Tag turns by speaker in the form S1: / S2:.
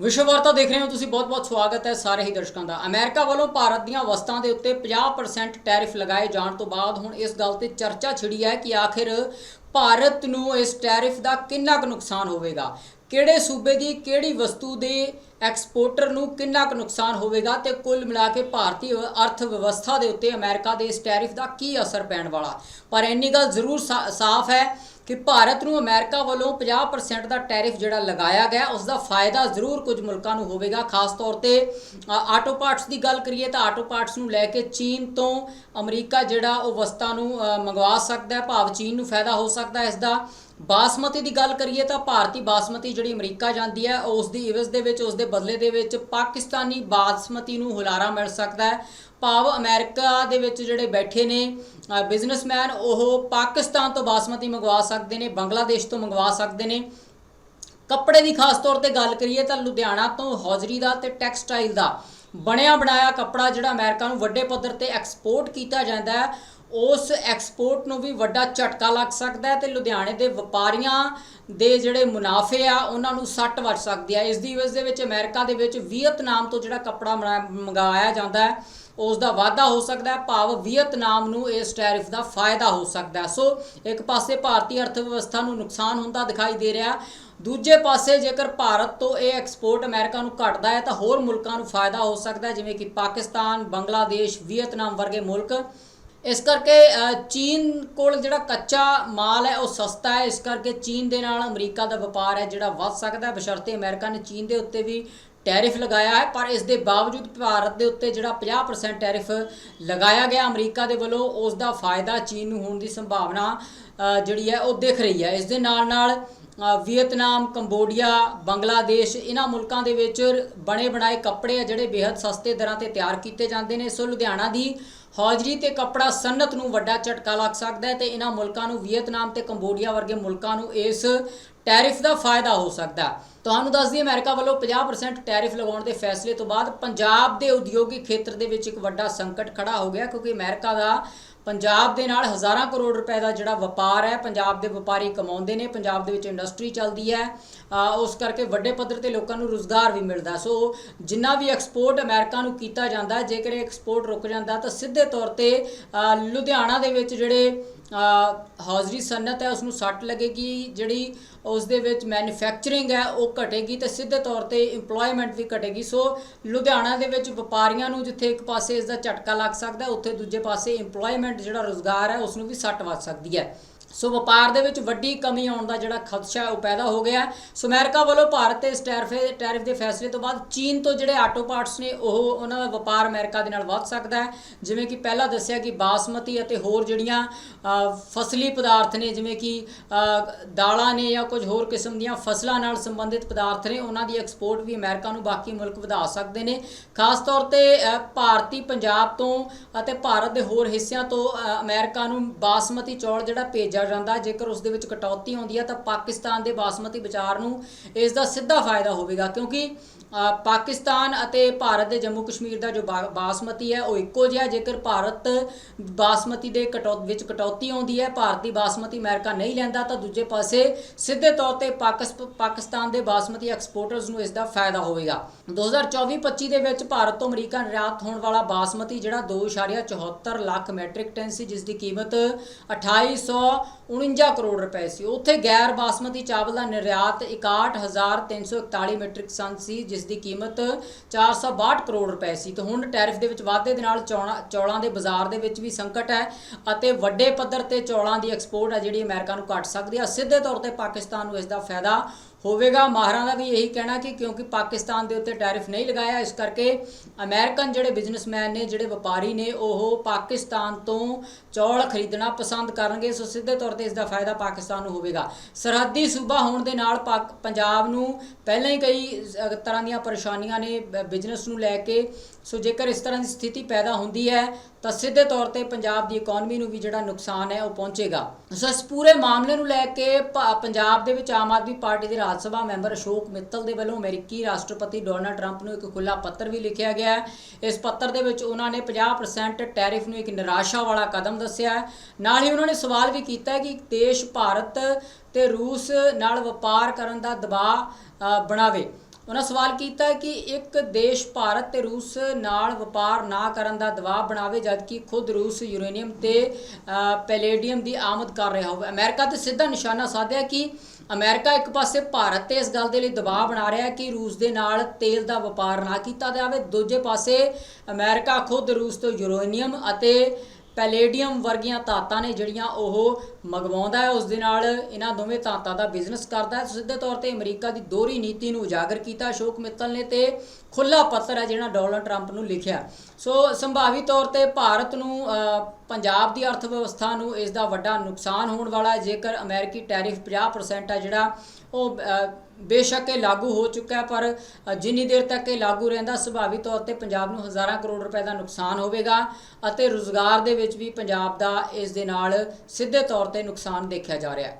S1: ਵਿਸ਼ਵ ਵਾਰਤਾ ਦੇਖ ਰਹੇ ਹੋ ਤੁਸੀਂ, ਬਹੁਤ-ਬਹੁਤ ਸਵਾਗਤ ਹੈ ਸਾਰੇ ਹੀ ਦਰਸ਼ਕਾਂ ਦਾ। ਅਮਰੀਕਾ ਵੱਲੋਂ ਭਾਰਤ ਦੀਆਂ ਵਸਤਾਂ ਦੇ ਉੱਤੇ 50% ਟੈਰਿਫ ਲਗਾਏ ਜਾਣ ਤੋਂ ਬਾਅਦ ਹੁਣ ਇਸ ਗੱਲ ਤੇ ਚਰਚਾ ਛਿੜੀ ਹੈ ਕਿ ਆਖਿਰ ਭਾਰਤ ਨੂੰ ਇਸ ਟੈਰਿਫ ਦਾ ਕਿੰਨਾ ਕੁ ਨੁਕਸਾਨ ਹੋਵੇਗਾ? ਕਿਹੜੇ ਸੂਬੇ ਦੀ ਕਿਹੜੀ ਵਸਤੂ ਦੇ ਐਕਸਪੋਰਟਰ ਨੂੰ ਕਿੰਨਾ ਕੁ ਨੁਕਸਾਨ ਹੋਵੇਗਾ ਤੇ ਕੁੱਲ ਮਿਲਾ ਕੇ ਭਾਰਤੀ ਅਰਥ ਵਿਵਸਥਾ ਦੇ ਉੱਤੇ ਅਮਰੀਕਾ ਦੇ ਇਸ ਟੈਰਿਫ ਦਾ ਕੀ ਅਸਰ ਪੈਣ ਵਾਲਾ? ਪਰ ਇੰਨੀ ਗੱਲ ਜ਼ਰੂਰ ਸਾ- ਸਾਫ਼ ਹੈ ਕਿ ਭਾਰਤ ਨੂੰ ਅਮਰੀਕਾ ਵੱਲੋਂ 50% ਦਾ ਟੈਰਿਫ ਜਿਹੜਾ ਲਗਾਇਆ ਗਿਆ ਉਸ ਦਾ ਫਾਇਦਾ ਜ਼ਰੂਰ ਕੁਝ ਮੁਲਕਾਂ ਨੂੰ ਹੋਵੇਗਾ। ਖਾਸ ਤੌਰ ਤੇ ਆਟੋ ਪਾਰਟਸ ਦੀ ਗੱਲ ਕਰੀਏ ਤਾਂ ਆਟੋ ਪਾਰਟਸ ਨੂੰ ਲੈ ਕੇ ਚੀਨ ਤੋਂ ਅਮਰੀਕਾ ਜਿਹੜਾ ਉਹ ਵਸਤਾਂ ਨੂੰ ਮੰਗਵਾ ਸਕਦਾ ਹੈ, ਭਾਵ ਚੀਨ ਨੂੰ ਫਾਇਦਾ ਹੋ ਸਕਦਾ ਹੈ ਇਸ ਦਾ ਬਾਸਮਤੀ ਦੀ ਗੱਲ ਕਰੀਏ ਤਾਂ ਭਾਰਤੀ ਬਾਸਮਤੀ ਜਿਹੜੀ ਅਮਰੀਕਾ ਜਾਂਦੀ ਹੈ, ਉਸ ਦੀ ਇਵਜ਼ ਦੇ ਵਿੱਚ ਉਸ ਦੇ ਬਦਲੇ ਦੇ ਵਿੱਚ ਪਾਕਿਸਤਾਨੀ ਬਾਸਮਤੀ ਨੂੰ ਹੁਲਾਰਾ ਮਿਲ ਸਕਦਾ ਹੈ। ਭਾਵ ਅਮਰੀਕਾ ਦੇ ਵਿੱਚ ਜਿਹੜੇ ਬੈਠੇ ਨੇ ਬਿਜ਼ਨਸਮੈਨ ਉਹ ਪਾਕਿਸਤਾਨ ਤੋਂ ਬਾਸਮਤੀ ਮੰਗਵਾ ਸਕਦੇ ਨੇ, ਬੰਗਲਾਦੇਸ਼ ਤੋਂ ਮੰਗਵਾ ਸਕਦੇ ਨੇ। ਕੱਪੜੇ ਦੀ ਖਾਸ ਤੌਰ ਤੇ ਗੱਲ ਕਰੀਏ ਤਾਂ ਲੁਧਿਆਣਾ ਤੋਂ ਹੌਜ਼ਰੀ ਦਾ ਤੇ ਟੈਕਸਟਾਈਲ ਦਾ ਬਣਿਆ ਬਣਾਇਆ ਕੱਪੜਾ ਜਿਹੜਾ ਅਮਰੀਕਾ ਨੂੰ ਵੱਡੇ ਪੱਧਰ ਤੇ ਐਕਸਪੋਰਟ ਕੀਤਾ ਜਾਂਦਾ ਹੈ। ਉਸ ਐਕਸਪੋਰਟ ਨੂੰ ਵੀ ਵੱਡਾ ਝਟਕਾ ਲੱਗ ਸਕਦਾ ਹੈ ਤੇ ਲੁਧਿਆਣੇ ਦੇ ਵਪਾਰੀਆਂ ਦੇ ਜਿਹੜੇ ਮੁਨਾਫੇ ਆ, ਉਹਨਾਂ ਨੂੰ ਸੱਟ ਵੱਜ ਸਕਦੀ ਹੈ। ਇਸ ਦੀ ਵਜ੍ਹਾ ਦੇ ਵਿੱਚ ਅਮਰੀਕਾ ਦੇ ਵਿੱਚ ਵੀਅਤਨਾਮ ਤੋਂ ਜਿਹੜਾ ਕੱਪੜਾ ਮਨਾ- ਮੰਗਾਇਆ ਜਾਂਦਾ ਹੈ, ਉਸ ਦਾ ਵਾਧਾ ਹੋ ਸਕਦਾ ਹੈ। ਭਾਵ ਵੀਅਤਨਾਮ ਨੂੰ ਇਸ ਟੈਰਿਫ ਦਾ ਫਾਇਦਾ ਹੋ ਸਕਦਾ ਹੈ। ਸੋ ਇੱਕ ਪਾਸੇ ਭਾਰਤੀ ਅਰਥ ਵਿਵਸਥਾ ਨੂੰ ਨੁਕਸਾਨ ਹੁੰਦਾ ਦਿਖਾਈ ਦੇ ਰਿਹਾ, ਦੂਜੇ ਪਾਸੇ ਜੇਕਰ ਭਾਰਤ ਤੋਂ ਇਹ ਐਕਸਪੋਰਟ ਅਮਰੀਕਾ ਨੂੰ ਘਟਦਾ ਹੈ, ਤਾਂ ਹੋਰ ਮੁਲਕਾਂ ਨੂੰ ਫਾਇਦਾ ਹੋ ਸਕਦਾ ਹੈ, ਜਿਵੇਂ ਕਿ ਪਾਕਿਸਤਾਨ, ਬੰਗਲਾਦੇਸ਼, ਵੀਅਤਨਾਮ ਵਰਗੇ ਮੁਲਕ। ਇਸ ਕਰਕੇ ਚੀਨ ਕੋਲ ਜਿਹੜਾ ਕੱਚਾ ਮਾਲ ਹੈ, ਉਹ ਸਸਤਾ ਹੈ। ਇਸ ਕਰਕੇ ਚੀਨ ਦੇ ਨਾਲ ਅਮਰੀਕਾ ਦਾ ਵਪਾਰ ਹੈ, ਜਿਹੜਾ ਵੱਧ ਸਕਦਾ ਹੈ। ਬਸ਼ਰਤੇ ਅਮਰੀਕਾ ਨੇ ਚੀਨ ਦੇ ਉੱਤੇ ਵੀ ਟੈਰਿਫ ਲਗਾਇਆ ਹੈ, ਪਰ ਇਸ ਦੇ ਬਾਵਜੂਦ ਭਾਰਤ ਦੇ ਉੱਤੇ ਜਿਹੜਾ 50% ਟੈਰਿਫ ਲਗਾਇਆ ਗਿਆ ਅਮਰੀਕਾ ਦੇ ਵੱਲੋਂ, ਉਸ ਦਾ ਫਾਇਦਾ ਚੀਨ ਨੂੰ ਹੋਣ ਦੀ ਸੰਭਾਵਨਾ ਜਿਹੜੀ ਹੈ, ਉਹ ਦਿਖ ਰਹੀ ਹੈ। ਇਸ ਦੇ ਨਾਲ ਨਾਲ ਵੀਅਤਨਾਮ, ਕੰਬੋਡੀਆ, ਬੰਗਲਾਦੇਸ਼ ਇਹਨਾਂ ਮੁਲਕਾਂ ਦੇ ਵਿੱਚ ਬਣੇ ਬਣਾਏ ਕੱਪੜੇ ਆ, ਜਿਹੜੇ ਬੇहद ਸਸਤੇ ਦਰਾਂ ਤੇ ਤਿਆਰ ਕੀਤੇ ਜਾਂਦੇ ਨੇ। ਸੋ ਲੁਧਿਆਣਾ ਦੀ ਹੌਜ਼ਰੀ ਤੇ ਕੱਪੜਾ ਸਨਅਤ ਨੂੰ ਵੱਡਾ ਝਟਕਾ ਲੱਗ ਸਕਦਾ ਹੈ ਤੇ ਇਹਨਾਂ ਮੁਲਕਾਂ ਨੂੰ ਵੀਅਤਨਾਮ ਤੇ ਕੰਬੋਡੀਆ ਵਰਗੇ ਮੁਲਕਾਂ ਨੂੰ ਇਸ ਟੈਰਿਫ ਦਾ ਫਾਇਦਾ ਹੋ ਸਕਦਾ ਤੁਹਾਨੂੰ ਦੱਸ ਦਈਏ, ਅਮਰੀਕਾ ਵੱਲੋਂ 50% ਟੈਰਿਫ ਲਗਾਉਣ ਦੇ ਫੈਸਲੇ ਤੋਂ ਬਾਅਦ ਪੰਜਾਬ ਦੇ ਉਦਯੋਗਿਕ ਖੇਤਰ ਦੇ ਵਿੱਚ ਇੱਕ ਵੱਡਾ ਸੰਕਟ ਖੜਾ ਹੋ ਗਿਆ, ਕਿਉਂਕਿ ਅਮਰੀਕਾ ਦਾ ਪੰਜਾਬ ਦੇ ਨਾਲ ਹਜ਼ਾਰਾਂ ਕਰੋੜ ਰੁਪਏ ਦਾ ਜਿਹੜਾ ਵਪਾਰ ਹੈ, ਪੰਜਾਬ ਦੇ ਵਪਾਰੀ ਕਮਾਉਂਦੇ ਨੇ, ਪੰਜਾਬ ਦੇ ਵਿੱਚ ਇੰਡਸਟਰੀ ਚੱਲਦੀ ਹੈ ਉਸ ਕਰਕੇ ਵੱਡੇ ਪੱਧਰ ਤੇ ਲੋਕਾਂ ਨੂੰ ਰੋਜ਼ਗਾਰ ਵੀ ਮਿਲਦਾ ਸੋ ਜਿੰਨਾ ਵੀ ਐਕਸਪੋਰਟ ਅਮਰੀਕਾ ਨੂੰ ਕੀਤਾ ਜਾਂਦਾ ਜੇਕਰ ਇਹ ਐਕਸਪੋਰਟ ਰੁਕ ਜਾਂਦਾ ਤਾਂ ਸਿੱਧੇ ਤੌਰ ਤੇ ਲੁਧਿਆਣਾ ਦੇ ਵਿੱਚ ਜਿਹੜੇ ਹੌਜ਼ਰੀ ਸਨਅਤ ਹੈ ਉਸ ਨੂੰ ਸੱਟ ਲੱਗੇਗੀ, ਜਿਹੜੀ ਉਸ ਦੇ ਵਿੱਚ ਮੈਨੂਫੈਕਚਰਿੰਗ ਹੈ, ਉਹ ਘਟੇਗੀ ਤੇ ਸਿੱਧੇ ਤੌਰ ਤੇ EMPLOYMENT ਵੀ ਘਟੇਗੀ। ਸੋ ਲੁਧਿਆਣਾ ਦੇ ਵਿੱਚ ਵਪਾਰੀਆਂ ਨੂੰ ਜਿੱਥੇ ਇੱਕ ਪਾਸੇ ਇਸ ਦਾ ਝਟਕਾ ਲੱਗ ਸਕਦਾ, ਉੱਥੇ ਦੂਜੇ ਪਾਸੇ EMPLOYMENT ਜਿਹੜਾ ਰੋਜ਼ਗਾਰ ਹੈ ਉਸ ਨੂੰ ਵੀ ਸੱਟ ਵੱਜ ਸਕਦੀ ਹੈ। ਸੋ ਵਪਾਰ ਦੇ ਵਿੱਚ ਵੱਡੀ ਕਮੀ ਆਉਣ ਦਾ ਜਿਹੜਾ ਖਦਸ਼ਾ ਉਹ ਪੈਦਾ ਹੋ ਗਿਆ ਸੋ ਅਮਰੀਕਾ ਵੱਲੋਂ ਭਾਰਤ ਤੇ ਇਸ ਟੈਰਿਫ ਟੈਰਿਫ ਦੇ ਫੈਸਲੇ ਤੋਂ ਬਾਅਦ ਚੀਨ ਤੋਂ ਜਿਹੜੇ ਆਟੋ ਪਾਰਟਸ ਨੇ ਉਹ ਉਹਨਾਂ ਦਾ ਵਪਾਰ ਅਮਰੀਕਾ ਦੇ ਨਾਲ ਵੱਧ ਸਕਦਾ ਹੈ। ਜਿਵੇਂ ਕਿ ਪਹਿਲਾਂ ਦੱਸਿਆ ਕਿ ਬਾਸਮਤੀ ਅਤੇ ਹੋਰ ਜਿਹੜੀਆਂ ਫਸਲੀ ਪਦਾਰਥ ਨੇ ਜਿਵੇਂ ਕਿ ਦਾਲਾਂ ਨੇ ਜਾਂ ਕੁਝ ਹੋਰ ਕਿਸਮ ਦੀਆਂ ਫਸਲਾਂ ਨਾਲ ਸੰਬੰਧਿਤ ਪਦਾਰਥ ਨੇ ਉਹਨਾਂ ਦੀ ਐਕਸਪੋਰਟ ਵੀ ਅਮਰੀਕਾ ਨੂੰ ਬਾਕੀ ਮੁਲਕ ਵਧਾ ਸਕਦੇ ਨੇ। ਖਾਸ ਤੌਰ ਤੇ ਭਾਰਤੀ ਪੰਜਾਬ ਤੋਂ ਅਤੇ ਭਾਰਤ ਦੇ ਹੋਰ ਹਿੱਸਿਆਂ ਤੋਂ ਅ, ਅਮਰੀਕਾ ਨੂੰ ਬਾਸਮਤੀ ਚੌਲ ਜਿਹੜਾ ਭੇਜਿਆ ਜਾਂਦਾ। ਜੇਕਰ ਉਸ ਦੇ ਵਿੱਚ ਕਟੌਤੀ ਆਉਂਦੀ ਹੈ ਤਾਂ ਪਾਕਿਸਤਾਨ ਦੇ ਬਾਸਮਤੀ ਵਿਚਾਰ ਨੂੰ ਇਸ ਦਾ ਸਿੱਧਾ ਫਾਇਦਾ ਹੋਵੇਗਾ, ਕਿਉਂਕਿ ਪਾਕਿਸਤਾਨ ਅਤੇ ਭਾਰਤ ਦੇ ਜੰਮੂ ਕਸ਼ਮੀਰ ਦਾ ਜੋ ਬਾਸਮਤੀ ਹੈ, ਉਹ ਇੱਕੋ ਜਿਹਾ ਜੇਕਰ ਭਾਰਤ ਬਾਸਮਤੀ ਦੇ ਕਟੌ, ਵਿੱਚ ਕਟੌਤੀ ਆਉਂਦੀ ਹੈ, ਭਾਰਤੀ ਬਾਸਮਤੀ ਅਮਰੀਕਾ ਨਹੀਂ ਲੈਂਦਾ, ਤਾਂ ਦੂਜੇ ਪਾਸੇ ਸਿੱਧੇ ਤੌਰ ਤੇ ਪਾਕਿਸ- ਪਾਕਿਸਤਾਨ ਦੇ ਬਾਸਮਤੀ ਐਕਸਪੋਰਟਰਸ ਨੂੰ ਇਸ ਦਾ ਫਾਇਦਾ ਹੋਵੇਗਾ। 2024-25 ਦੇ ਵਿੱਚ ਭਾਰਤ ਤੋਂ ਅਮਰੀਕਾ ਨਿਰਯਾਤ ਹੋਣ ਵਾਲਾ ਬਾਸਮਤੀ ਜਿਹੜਾ 2.74 ਲੱਖ ਮੈਟ੍ਰਿਕ ਟਨ ਸੀ, ਜਿਸ ਦੀ ਕੀਮਤ 2849 ਕਰੋੜ ਰੁਪਏ ਸੀ। ਉੱਥੇ ਗੈਰ ਬਾਸਮਤੀ ਚਾਵਲ ਦਾ ਨਿਰਯਾਤ 61341 ਮੈਟ੍ਰਿਕ ਟਨ ਸੀ, ਜਿਸ ਦੀ ਕੀਮਤ 462 ਕਰੋੜ ਰੁਪਏ ਸੀ। ਤੇ ਹੁਣ ਟੈਰਿਫ ਦੇ ਵਿੱਚ ਵਾਧੇ ਦੇ ਨਾਲ ਚੌਲਾਂ ਚੌਲਾਂ ਦੇ ਬਾਜ਼ਾਰ ਦੇ ਵਿੱਚ ਵੀ ਸੰਕਟ ਹੈ ਅਤੇ ਵੱਡੇ ਪੱਧਰ ਤੇ ਚੌਲਾਂ ਦੀ ਐਕਸਪੋਰਟ ਹੈ ਜਿਹੜੀ ਅਮਰੀਕਾ ਨੂੰ ਘਟ ਸਕਦੀ ਹੈ। ਸਿੱਧੇ ਤੌਰ ਤੇ ਪਾਕਿਸਤਾਨ ਨੂੰ ਇਸ ਦਾ ਫਾਇਦਾ ਹੋਵੇਗਾ। ਮਾਹਰਾਂ ਦਾ ਵੀ ਇਹੀ ਕਹਿਣਾ ਕਿ ਕਿਉਂਕਿ ਪਾਕਿਸਤਾਨ ਦੇ ਉੱਤੇ ਟੈਰਿਫ ਨਹੀਂ ਲਗਾਇਆ, ਇਸ ਕਰਕੇ ਅਮਰੀਕਨ ਜਿਹੜੇ ਬਿਜ਼ਨਸਮੈਨ ਨੇ, ਜਿਹੜੇ ਵਪਾਰੀ ਨੇ, ਉਹ ਪਾਕਿਸਤਾਨ ਤੋਂ ਚੌਲ ਖਰੀਦਣਾ ਪਸੰਦ ਕਰਨਗੇ। ਸੋ ਸਿੱਧੇ ਤੌਰ ਤੇ ਇਸ ਦਾ ਫਾਇਦਾ ਪਾਕਿਸਤਾਨ ਨੂੰ ਹੋਵੇਗਾ। ਸਰਹੱਦੀ ਸੂਬਾ ਹੋਣ ਦੇ ਨਾਲ ਪਾਕ- ਪੰਜਾਬ ਨੂੰ ਪਹਿਲਾਂ ਹੀ ਕਈ ਤਰ੍ਹਾਂ ਦੀਆਂ ਪਰੇਸ਼ਾਨੀਆਂ ਨੇ ਬਿਜ਼ਨਸ ਨੂੰ ਲੈ ਕੇ ਸੋ ਜੇਕਰ ਇਸ ਤਰ੍ਹਾਂ ਦੀ ਸਥਿਤੀ ਪੈਦਾ ਹੁੰਦੀ ਹੈ, ਤਾਂ ਸਿੱਧੇ ਤੌਰ ਤੇ ਪੰਜਾਬ ਦੀ ਇਕਨੋਮੀ ਨੂੰ ਵੀ ਜਿਹੜਾ ਨੁਕਸਾਨ ਹੈ, ਉਹ ਪਹੁੰਚੇਗਾ। ਸੋ ਇਸ ਪੂਰੇ ਮਾਮਲੇ ਨੂੰ ਲੈ ਕੇ ਪ- ਪੰਜਾਬ ਦੇ ਵਿੱਚ ਆਮ ਆਦਮੀ ਪਾਰਟੀ ਦੇ ਰਾਜ ਸਭਾ ਮੈਂਬਰ ਅਸ਼ੋਕ ਮਿੱਤਲ ਦੇ ਵੱਲੋਂ ਅਮਰੀਕੀ ਰਾਸ਼ਟਰਪਤੀ ਡੋਨਲਡ ਟਰੰਪ ਨੂੰ ਇੱਕ ਖੁੱਲਾ ਪੱਤਰ ਵੀ ਲਿਖਿਆ ਗਿਆ ਹੈ। ਇਸ ਪੱਤਰ ਦੇ ਵਿੱਚ ਉਹਨਾਂ ਨੇ 50% ਟੈਰਿਫ ਨੂੰ ਇੱਕ ਨਿਰਾਸ਼ਾ ਵਾਲਾ ਕਦਮ ਦੱਸਿਆ ਹੈ। ਨਾਲ ਹੀ ਉਹਨਾਂ ਨੇ ਸਵਾਲ ਵੀ ਕੀਤਾ ਕਿ ਦੇਸ਼ ਭਾਰਤ ਤੇ ਰੂਸ ਨਾਲ ਵਪਾਰ ਕਰਨ ਦਾ ਦਬਾਅ ਬਣਾਵੇ। ਉਹਨਾਂ ਸਵਾਲ ਕੀਤਾ ਕਿ ਇੱਕ ਦੇਸ਼ ਭਾਰਤ ਤੇ ਰੂਸ ਨਾਲ ਵਪਾਰ ਨਾ ਕਰਨ ਦਾ ਦਬਾਅ ਬਣਾਵੇ, ਜਦਕਿ ਖੁਦ ਰੂਸ ਯੂਰੇਨੀਅਮ ਤੇ ਪੈਲੇਡੀਅਮ ਦੀ ਆਮਦ ਕਰ ਰਿਹਾ ਹੋਵੇ। ਅਮਰੀਕਾ ਤੇ ਸਿੱਧਾ ਨਿਸ਼ਾਨਾ ਸਾਧਿਆ ਕਿ ਅਮਰੀਕਾ ਇੱਕ ਪਾਸੇ ਭਾਰਤ ਤੇ ਇਸ ਗੱਲ ਦੇ ਲਈ ਦਬਾਅ ਬਣਾ ਰਿਹਾ ਕਿ ਰੂਸ ਦੇ ਨਾਲ ਤੇਲ ਦਾ ਵਪਾਰ ਨਾ ਕੀਤਾ ਜਾਵੇ। ਦੂਜੇ ਪਾਸੇ ਅਮਰੀਕਾ ਖੁਦ ਰੂਸ ਤੋਂ ਯੂਰੇਨੀਅਮ ਅਤੇ ਪੈਲੇਡੀਅਮ ਵਰਗੀਆਂ ਧਾਤਾਂ ਨੇ ਜਿਹੜੀਆਂ ਉਹ ਮੰਗਵਾਉਂਦਾ ਹੈ, ਉਸ ਦੇ ਨਾਲ ਇਹਨਾਂ ਦੋਵੇਂ ਧਾਤਾਂ ਦਾ ਬਿਜ਼ਨਸ ਕਰਦਾ ਹੈ। ਸਿੱਧੇ ਤੌਰ ਤੇ ਅਮਰੀਕਾ ਦੀ ਦੋਹਰੀ ਨੀਤੀ ਨੂੰ ਉਜਾਗਰ ਕੀਤਾ ਅਸ਼ੋਕ ਮਿੱਤਲ ਨੇ ਤੇ ਖੁੱਲਾ ਪੱਤਰ ਹੈ ਜਿਹੜਾ ਡੋਨਲਡ ਟਰੰਪ ਨੂੰ ਲਿਖਿਆ। ਸੋ ਸੰਭਾਵੀ ਤੌਰ ਤੇ ਭਾਰਤ ਨੂੰ ਪੰਜਾਬ ਦੀ ਅਰਥ ਵਿਵਸਥਾ ਨੂੰ ਇਸ ਦਾ ਵੱਡਾ ਨੁਕਸਾਨ ਹੋਣ ਵਾਲਾ ਹੈ। ਜੇਕਰ ਅਮਰੀਕੀ ਟੈਰਿਫ 50% ਹੈ ਜਿਹੜਾ ਉਹ ਬੇਸ਼ੱਕ ਇਹ ਲਾਗੂ ਹੋ ਚੁੱਕਾ ਹੈ, ਪਰ ਜਿੰਨੀ ਦੇਰ ਤੱਕ ਇਹ ਲਾਗੂ ਰਹਿੰਦਾ ਸੁਭਾਵੀ ਤੌਰ ਤੇ ਪੰਜਾਬ ਨੂੰ ਹਜ਼ਾਰਾਂ ਕਰੋੜ ਰੁਪਏ ਦਾ ਨੁਕਸਾਨ ਹੋਵੇਗਾ ਅਤੇ ਰੋਜ਼ਗਾਰ ਦੇ ਵਿੱਚ ਵੀ ਪੰਜਾਬ ਦਾ ਇਸ ਦੇ ਨਾਲ ਸਿੱਧੇ ਤੌਰ ਤੇ ਨੁਕਸਾਨ ਦੇਖਿਆ ਜਾ ਰਿਹਾ ਹੈ।